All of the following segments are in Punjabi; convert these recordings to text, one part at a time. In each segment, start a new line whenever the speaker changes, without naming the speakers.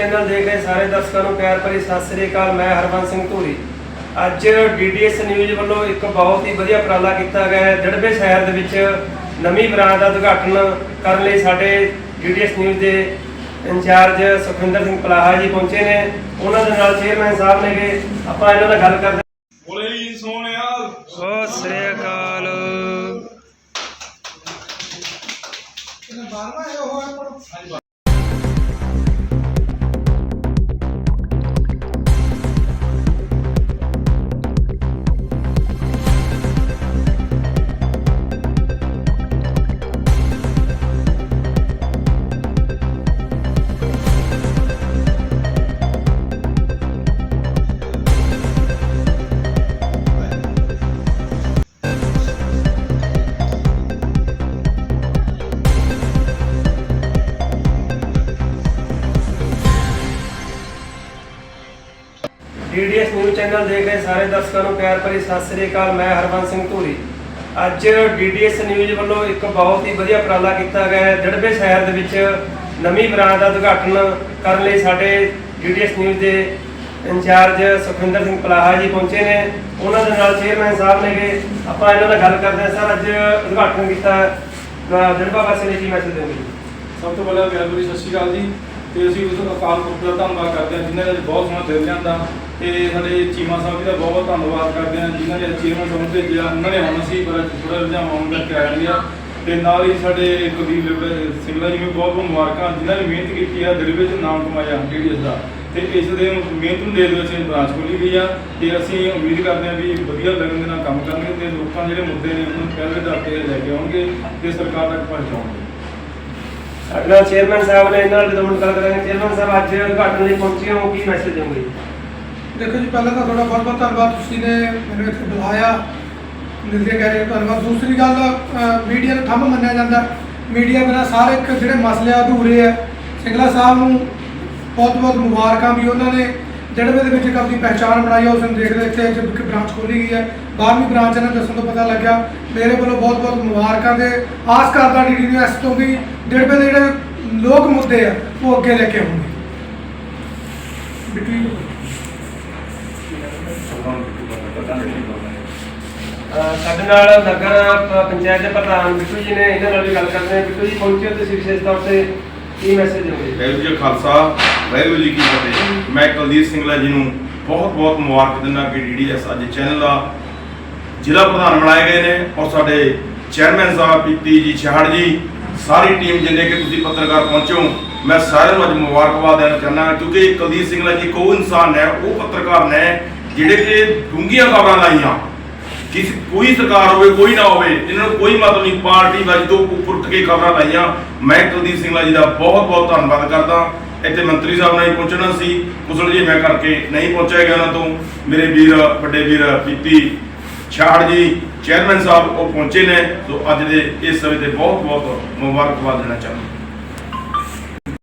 ਚੈਨਲ ਦੇਖ ਰਹੇ ਸਾਰੇ ਦਰਸ਼ਕਾਂ ਨੂੰ ਪਿਆਰ ਭਰੀ ਸਤਿ ਸ੍ਰੀ ਅਕਾਲ ਮੈਂ ਹਰਬੰਸ ਸਿੰਘ ਧੂਰੀ। ਅੱਜ ਡੀਡੀਐਸ ਨਿਊਜ਼ ਵੱਲੋਂ ਇੱਕ ਬਹੁਤ ਹੀ ਵਧੀਆ ਉਪਰਾਲਾ ਕੀਤਾ ਗਿਆ ਹੈ। ਦੜਬੇ ਸ਼ਹਿਰ ਦੇ ਵਿੱਚ ਨਵੀਂ ਬ੍ਰਾਂਚ ਦਾ ਉਦਘਾਟਨ ਕਰਨ ਲਈ ਸਾਡੇ ਡੀਡੀਐਸ ਨਿਊਜ਼ ਦੇ ਇੰਚਾਰਜ ਸੁਖਵਿੰਦਰ ਸਿੰਘ ਪਲਾਹਾ ਜੀ ਪਹੁੰਚੇ ਨੇ। ਉਹਨਾਂ ਦੇ ਨਾਲ ਚੇਅਰਮੈਨ ਸਾਹਿਬ ਨੇਗੇ। ਆਪਾਂ ਇਹਨਾਂ ਨਾਲ ਗੱਲ ਕਰਦੇ
ਬੋਲੇ ਸੋਹਣਿਆ।
ਸਤਿ ਸ੍ਰੀ ਅਕਾਲ। ਡੀਡੀਐਸ ਨਿਊਜ਼ ਚੈਨਲ ਦੇਖ ਰਹੇ ਸਾਰੇ ਦਰਸ਼ਕਾਂ ਨੂੰ ਪਿਆਰ ਭਰੀ ਸਤਿ ਸ੍ਰੀ ਅਕਾਲ, ਮੈਂ ਹਰਬੰਸ ਸਿੰਘ ਧੂਰੀ। ਅੱਜ ਡੀਡੀਐਸ ਨਿਊਜ਼ ਵੱਲੋਂ ਇੱਕ ਬਹੁਤ ਹੀ ਵਧੀਆ ਉਪਰਾਲਾ ਕੀਤਾ ਗਿਆ ਹੈ। ਦੜਬੇ ਸ਼ਹਿਰ ਦੇ ਵਿੱਚ ਨਵੀਂ ਬ੍ਰਾਂਚ ਦਾ ਉਦਘਾਟਨ ਕਰਨ ਲਈ ਸਾਡੇ ਡੀਡੀਐਸ ਨਿਊਜ਼ ਦੇ ਇੰਚਾਰਜ ਸੁਖਵਿੰਦਰ ਸਿੰਘ ਪਲਾਹਾ ਜੀ ਪਹੁੰਚੇ ਨੇ। ਉਹਨਾਂ ਦੇ ਨਾਲ ਚੇਅਰਮੈਨ ਸਾਹਿਬ ਨੇਗੇ। ਆਪਾਂ ਇਹਨਾਂ ਨਾਲ ਗੱਲ ਕਰਦੇ ਹਾਂ। ਸਰ, ਅੱਜ ਉਦਘਾਟਨ ਕੀਤਾ ਹੈ। ਅਹ ਦੜਬਾ ਕੀ ਮੈਸੇਜ ਦੇਵੋਗੇ
ਸਭ ਤੋਂ ਪਹਿਲਾਂ ਪਿਆਰ ਭਰੀ ਸਤਿ ਸ਼੍ਰੀ ਅਕਾਲ ਜੀ। ਤੇ ਅਸੀਂ ਉਸ ਅਕਾਲ ਪੁਰਖ ਦਾ ਧੰਨਵਾਦ ਕਰਦੇ ਹਾਂ, ਜਿਨ੍ਹਾਂ ਨੇ ਬਹੁਤ ਸੋਹਣਾ ਦਿਲ ਲਿਆਂਦਾ ਤੇ ਸਾਡੇ ਚੀਮਾ ਸਾਹਿਬ ਜੀ ਦਾ ਬਹੁਤ ਬਹੁਤ ਧੰਨਵਾਦ ਕਰਦੇ ਹਾਂ, ਜਿਨ੍ਹਾਂ ਨੇ ਚੇਅਰਮੈਨ ਸਾਹਿਬ ਭੇਜਿਆ। ਉਹਨਾਂ ਨੇ ਹੁਣ ਅਸੀਂ ਬੜਾ ਥੋੜਾ ਰੁਝਾਨ ਆਉਣ ਕਰਕੇ ਆਇਆ ਨਹੀਂ ਆ ਤੇ ਨਾਲ ਹੀ ਸਾਡੇ ਕੁਲਦੀਪ ਲਿਬੜੇ ਸਿੰਗਲਾ ਜੀ ਨੂੰ ਬਹੁਤ ਬਹੁਤ ਮੁਬਾਰਕਾਂ, ਜਿਨ੍ਹਾਂ ਨੇ ਮਿਹਨਤ ਕੀਤੀ ਆ, ਦਿਲ ਵਿੱਚ ਨਾਮ ਕਮਾਇਆ ਡੀਡੀਐਸ ਦਾ। ਤੇ ਇਸ ਦੇ ਮਿਹਨਤ ਨੂੰ ਦੇ ਦੇ ਅਸੀਂ ਬ੍ਰਾਂਚ ਖੋਲੀ ਗਈ ਆ ਤੇ ਅਸੀਂ ਉਮੀਦ ਕਰਦੇ ਹਾਂ ਵੀ ਵਧੀਆ ਲਗਨ ਦੇ ਨਾਲ ਕੰਮ ਕਰਨਗੇ ਤੇ ਲੋਕਾਂ ਦੇ ਜਿਹੜੇ ਮੁੱਦੇ ਨੇ ਉਹਨਾਂ ਨੂੰ ਪਹਿਲੇ ਦਰ ਤੇ ਲੈ ਕੇ ਆਉਣਗੇ ਤੇ ਸਰਕਾਰ ਤੱਕ ਪਹੁੰਚਾਉਣਗੇ।
ਸਾਡੇ ਚੇਅਰਮੈਨ ਸਾਹਿਬ ਨੇ ਇਹਨਾਂ ਨਾਲ ਜਦੋਂ ਗੱਲ ਕਰਾਂਗੇ ਚੇਅਰਮੈਨ ਸਾਹਿਬ ਅੱਜ ਉਦਘਾਟਨ ਲਈ ਪਹੁੰਚੇ ਹੋ, ਕੀ ਮੈਸੇਜ ਦੇਵੋਗੇ
ਦੇਖੋ ਜੀ, ਪਹਿਲਾਂ ਤਾਂ ਤੁਹਾਡਾ ਬਹੁਤ ਬਹੁਤ ਧੰਨਵਾਦ, ਤੁਸੀਂ ਨੇ ਮੈਨੂੰ ਇੱਥੇ ਬੁਲਾਇਆ। ਨਿਰਦੇ ਕਹਿ ਰਹੇ, ਧੰਨਵਾਦ। ਦੂਸਰੀ ਗੱਲ ਮੀਡੀਆ ਦਾ ਥੰਮ ਮੰਨਿਆ ਜਾਂਦਾ। ਮੀਡੀਆ ਬਿਨਾਂ ਸਾਰੇ ਇੱਕ ਜਿਹੜੇ ਮਸਲੇ ਅਧੂਰੇ ਆ, ਸਿੰਗਲਾ ਸਾਹਿਬ ਨੂੰ ਬਹੁਤ ਬਹੁਤ ਮੁਬਾਰਕਾਂ ਵੀ ਉਹਨਾਂ ਨੇ। ਜੜਵੇ ਦੇ ਵਿੱਚ ਇੱਕ ਆਪਣੀ ਪਹਿਚਾਣ ਬਣਾਈ ਆ ਉਸ ਨੂੰ ਦੇਖਦੇ ਇੱਥੇ ਜਦ ਕਿ ਬ੍ਰਾਂਚ ਖੋਲੀ ਗਈ ਹੈ। ਬਾਰਵੀਂ ਬ੍ਰਾਂਚ ਇਹਨਾਂ ਦੱਸਣ ਤੋਂ ਪਤਾ ਲੱਗਿਆ, ਮੇਰੇ ਵੱਲੋਂ ਬਹੁਤ ਬਹੁਤ ਮੁਬਾਰਕਾਂ ਤੇ ਆਸ ਕਰਦਾ ਡੀ ਡੀ ਐਸ ਤੋਂ ਵੀ ਜੜਵੇ ਦੇ ਜਿਹੜੇ ਲੋਕ ਮੁੱਦੇ ਆ, ਉਹ ਅੱਗੇ ਲੈ ਕੇ ਆਉਣਗੇ। ਬਿਟਵੀਨ
ਸਾਡੇ ਨਾਲ ਨਗਰ ਪੰਚਾਇਤ ਦੇ ਪ੍ਰਧਾਨ ਬਿੱਟੂ ਜੀ ਨੇ, ਇਹਨਾਂ ਨਾਲ ਵੀ ਗੱਲ ਕਰਦੇ ਹਾਂ। ਬਿੱਟੂ ਜੀ, ਪਹੁੰਚੇ ਹੋ ਵਿਸ਼ੇਸ਼ ਤੌਰ ਤੇ? ਕੀ ਮੈਸੇਜ ਦਿਓਗੇ?
ਵਾਹਿਗੁਰੂ ਜੀ ਕਾ ਖਾਲਸਾ, ਵਾਹਿਗੁਰੂ ਜੀ ਕੀ ਫਤਿਹ। ਮੈਂ ਕੁਲਦੀਪ ਸਿੰਘਲਾ ਜੀ ਨੂੰ ਬਹੁਤ ਬਹੁਤ ਮੁਬਾਰਕ ਦਿੰਦਾ ਕਿ ਡੀਡੀਐਸ ਅੱਜ ਚੈਨਲ ਦਾ ਜ਼ਿਲ੍ਹਾ ਪ੍ਰਧਾਨ ਬਣਾਏ ਗਏ ਨੇ ਔਰ ਸਾਡੇ ਚੇਅਰਮੈਨ ਸਾਹਿਬ ਪੀਤੀ ਜੀ ਛਾੜ ਜੀ, ਸਾਰੀ ਟੀਮ ਜਿੰਨੇ ਕਿ ਤੁਸੀਂ ਪੱਤਰਕਾਰ ਪਹੁੰਚੋ ਮੈਂ ਸਾਰਿਆਂ ਨੂੰ ਅੱਜ ਮੁਬਾਰਕਬਾਦ ਦੇਣਾ ਚਾਹੁੰਦਾ ਕਿਉਂਕਿ ਕੁਲਦੀਪ ਸਿੰਘਲਾ ਜੀ ਕੋ ਇਨਸਾਨ ਹੈ, ਉਹ ਪੱਤਰਕਾਰ ਨੇ ਜਿਹੜੇ ਕਿ ਡੂੰਘੀਆਂ ਖਬਰਾਂ ਲਾਈਆਂ। ਕਿਸੇ ਕੋਈ ਸਰਕਾਰ ਹੋਵੇ, ਕੋਈ ਨਾ ਹੋਵੇ ਇਹਨਾਂ ਨੂੰ ਕੋਈ ਮਤਲਬ ਨਹੀਂ, ਪਾਰਟੀ ਵਾਜੀ ਤੋਂ ਉੱਪਰ ਉੱਠ ਕੇ ਖਬਰਾਂ ਲਾਈਆਂ ਮੈਂ ਕੁਲਦੀਪ ਸਿੰਘਲਾ ਜੀ ਦਾ ਬਹੁਤ ਬਹੁਤ ਧੰਨਵਾਦ ਕਰਦਾ। ਇੱਥੇ ਮੰਤਰੀ ਸਾਹਿਬ ਨੇ ਪਹੁੰਚਣਾ ਸੀ ਕੁਸਲ ਜੀ, ਮੈਂ ਕਰਕੇ ਨਹੀਂ ਪਹੁੰਚਿਆ ਗਿਆ ਉਹਨਾਂ ਤੋਂ। ਮੇਰੇ ਵੀਰ, ਵੱਡੇ ਵੀਰ ਪੀਤੀ ਛਾੜ ਜੀ, ਚੇਅਰਮੈਨ ਸਾਹਿਬ ਉਹ ਪਹੁੰਚੇ ਨੇ। ਸੋ ਅੱਜ ਦੇ ਇਸ ਸਮੇਂ ਤੇ ਬਹੁਤ ਬਹੁਤ ਮੁਬਾਰਕਬਾਦ ਦੇਣਾ ਚਾਹੁੰਦਾ।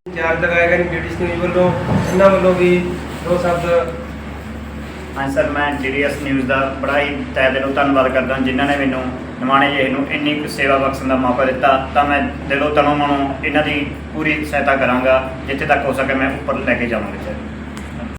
ਇੰਚਾਰਜ ਲਗਾਏ ਗਏ ਨੇ ਡੀਡੀਐਸ ਨਿਊਜ਼ ਵੱਲੋਂ। ਇਹਨਾਂ ਵੱਲੋਂ ਵੀ ਦੋ ਸ਼ਬਦ
ਹਾਂ ਸਰ ਮੈਂ ਜੀਡੀਐਸ ਨਿਊਜ਼ ਦਾ ਬੜਾ ਹੀ ਤਹਿ ਦਿਲੋਂ ਧੰਨਵਾਦ ਕਰਦਾ ਜਿਨ੍ਹਾਂ ਨੇ ਮੈਨੂੰ ਨਿਮਾਣੇ ਜਿਹੇ ਨੂੰ ਇੰਨੀ ਕੁ ਸੇਵਾ ਬਖਸ਼ਣ ਦਾ ਮੌਕਾ ਦਿੱਤਾ। ਤਾਂ ਮੈਂ ਦਿਲੋਂ ਤਨੋਂ ਮਨੋਂ ਇਹਨਾਂ ਦੀ ਪੂਰੀ ਸਹਾਇਤਾ ਕਰਾਂਗਾ, ਜਿੱਥੇ ਤੱਕ ਹੋ ਸਕੇ ਮੈਂ ਉੱਪਰ ਲੈ ਕੇ ਜਾਵਾਂਗਾ। ਸਰ